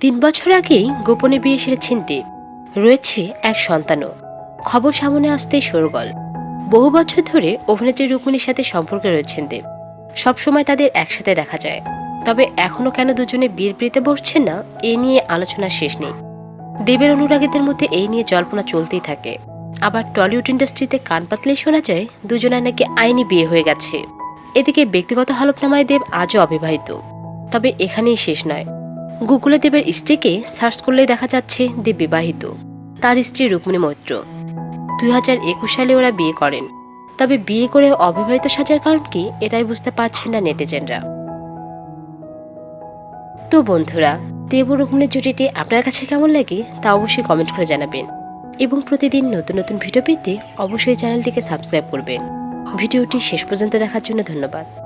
তিন বছর আগেই গোপনে বিয়ে সেরেছেন দেব। রয়েছে এক সন্তানও। খবর সামনে আসতেই সরগল বহু বছর ধরে অভিনেত্রী রুক্মিণীর সাথে সম্পর্কে রয়েছেন দেব। সবসময় তাদের একসাথে দেখা যায়। তবে এখনও কেন দুজনে বিয়ের পিড়িতে বসছেন না, এ নিয়ে আলোচনা শেষ নেই। দেবের অনুরাগীদের মধ্যে এই নিয়ে জল্পনা চলতেই থাকে। আবার টলিউড ইন্ডাস্ট্রিতে কান পাতলেই শোনা যায়, দুজনের নাকি আইনি বিয়ে হয়ে গেছে। এদিকে ব্যক্তিগত হলফনামায় দেব আজও অবিবাহিত। তবে এখানেই শেষ নয়। গুগলে দেবের স্ত্রীকে সার্চ করলেই দেখা যাচ্ছে দেব বিবাহিত তার স্ত্রী রুক্মিণী মৈত্র। দুই হাজার একুশ সালে ওরা বিয়ে করেন। তবে বিয়ে করে অবিবাহিত সাজার কারণ কি এটাই বুঝতে পারছেন না নেটিজেনরা। তো বন্ধুরা, দেব রুক্মিণীর জুটিটি আপনার কাছে কেমন লাগে তা অবশ্যই কমেন্ট করে জানাবেন। এবং প্রতিদিন নতুন নতুন ভিডিও পেতে অবশ্যই চ্যানেলটিকে সাবস্ক্রাইব করবেন। ভিডিওটি শেষ পর্যন্ত দেখার জন্য ধন্যবাদ।